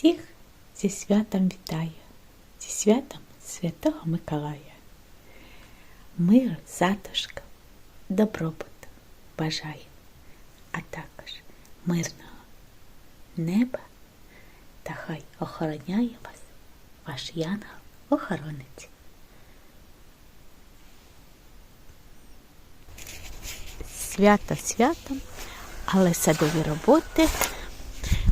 Всіх зі святом вітаю, зі святом Святого Миколая. Миру, затишку, добробуту бажаю, а також мирного неба та хай охороняє вас ваш янгол-охоронець. Свято святом, але садові роботи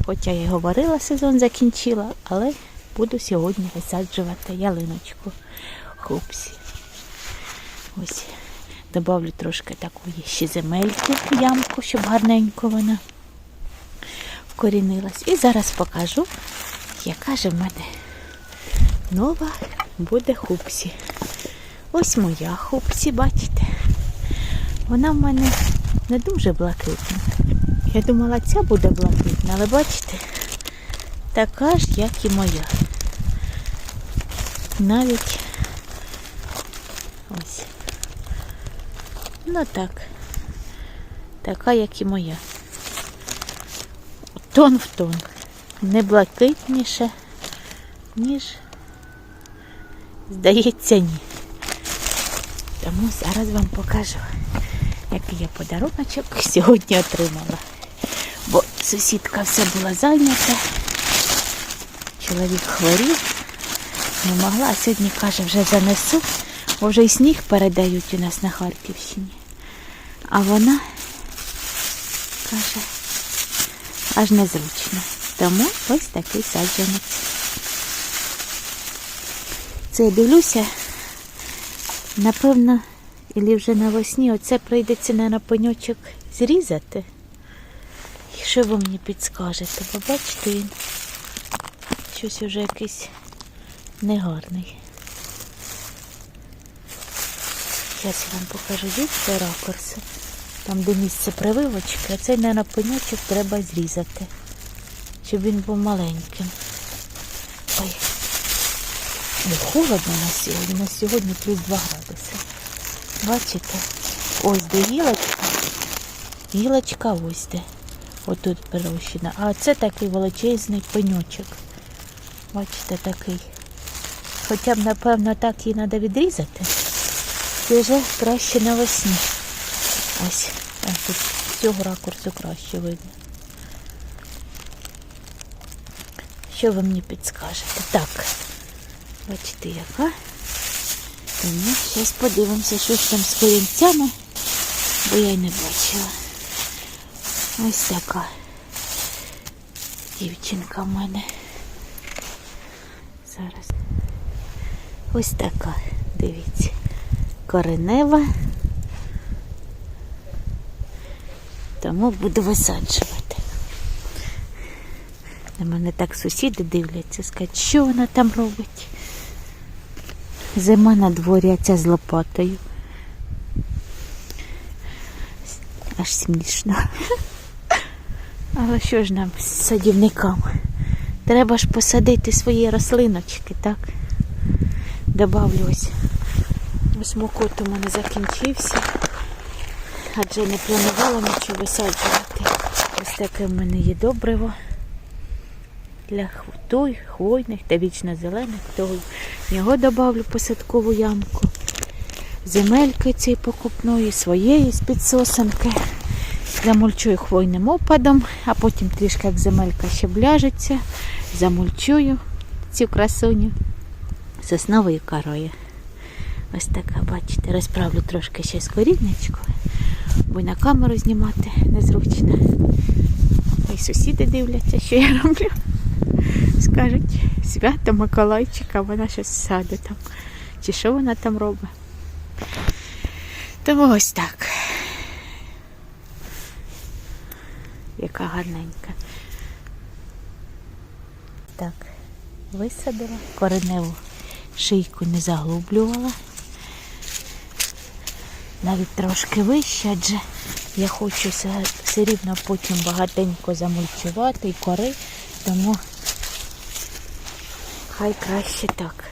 Хоча я й говорила, сезон закінчила, але буду сьогодні висаджувати ялиночку хупсі. Ось добавлю трошки такої ще земельки в ямку, щоб гарненько вона вкорінилась. І зараз покажу, яка же в мене нова буде хупсі. Ось моя хупсі, бачите? Вона в мене не дуже блакитна. Я думала, ця буде блакитна, але бачите, така ж, як і моя. Навіть ось. Ну так. Така, як і моя. Тон в тон. Не блакитніше, ніж, здається, ні. Тому зараз вам покажу, який я подаруночок сьогодні отримала бо сусідка все була зайнята, чоловік хворів, не могла, а сьогодні каже, вже занесу, бо вже і сніг передають у нас на Харківщині. А вона каже, аж незручно. Тому ось такий саджанець. Це я дивлюся, напевно, і вже навесні оце прийдеться на пеньочок зрізати. І що ви мені підскажете? Бо бачите, він щось вже якийсь негарний. Зараз я вам покажу звідси ракурси. Там, де місце прививочки, а цей, мабуть, пеньочок треба зрізати, щоб він був маленьким. Ой, не холодно на сьогодні, на сьогодні плюс 2 градуси. Бачите? Ось де гілочка. Гілочка ось де. Отут перерощена. А це такий величезний пеньочок. Бачите, такий. Хоча б, напевно, так її треба відрізати. І вже краще навесні. Ось, ось тут з цього ракурсу краще видно. Що ви мені підскажете? Так, бачите, яка. Тому зараз подивимося, що ж там з корінцями, бо я й не бачила. Ось така дівчинка в мене. Зараз. Ось така, дивіться, коренева. Тому буду висаджувати. На мене так сусіди дивляться, скажуть, що вона там робить. Зима на дворі, а ця з лопатою. Аж смішно. Але що ж нам з садівникам? Треба ж посадити свої рослиночки, так? Добавлю ось. Ось мокот у мене закінчився. Адже не планувала нічого висаджувати. Ось таке в мене є добриво для той, хвойних та вічно зелених, того його добавлю посадкову ямку. Земельки цієї покупної, своєї з підсосанки. Замульчую хвойним опадом, а потім трішки як земелька ще бляжеться, замульчую цю красуню сосновою корою. Ось така, бачите, розправлю трошки ще з коріннячкою, бо на камеру знімати незручно. І сусіди дивляться, що я роблю. Скажуть, свято Миколайчика, вона щось саде там. Чи що вона там робить? Тому ось так. Яка гарненька. Так, висадила, кореневу шийку не заглублювала. Навіть трошки вище, адже я хочу все, рівно потім багатенько замульчувати і кори, тому хай краще так,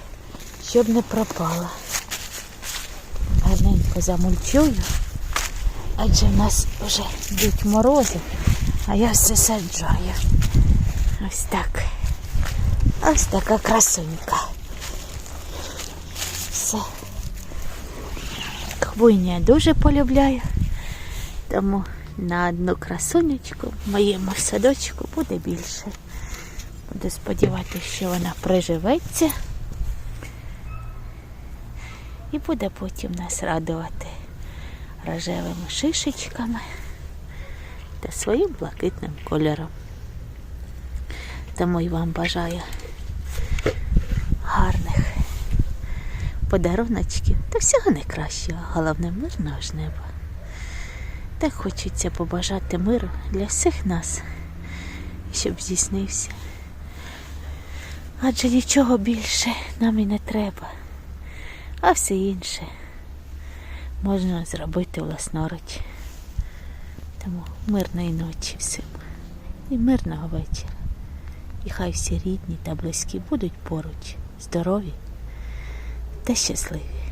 щоб не пропала. Гарненько замульчую, адже в нас вже йдуть морози. А я все саджаю. Ось так. Ось така красунька. Все. Хвойні я дуже полюбляю. Тому на одну красунечку в моєму садочку буде більше. Буду сподіватися, що вона приживеться і буде потім нас радувати рожевими шишечками та своїм блакитним кольором. Тому і вам бажаю гарних подаруночків та всього найкращого, головне мирного ж неба. Так хочеться побажати миру для всіх нас, щоб здійснився. Адже нічого більше нам і не треба, а все інше можна зробити власноруч. Тому мирної ночі всім і мирного вечора. І хай всі рідні та близькі будуть поруч, здорові та щасливі.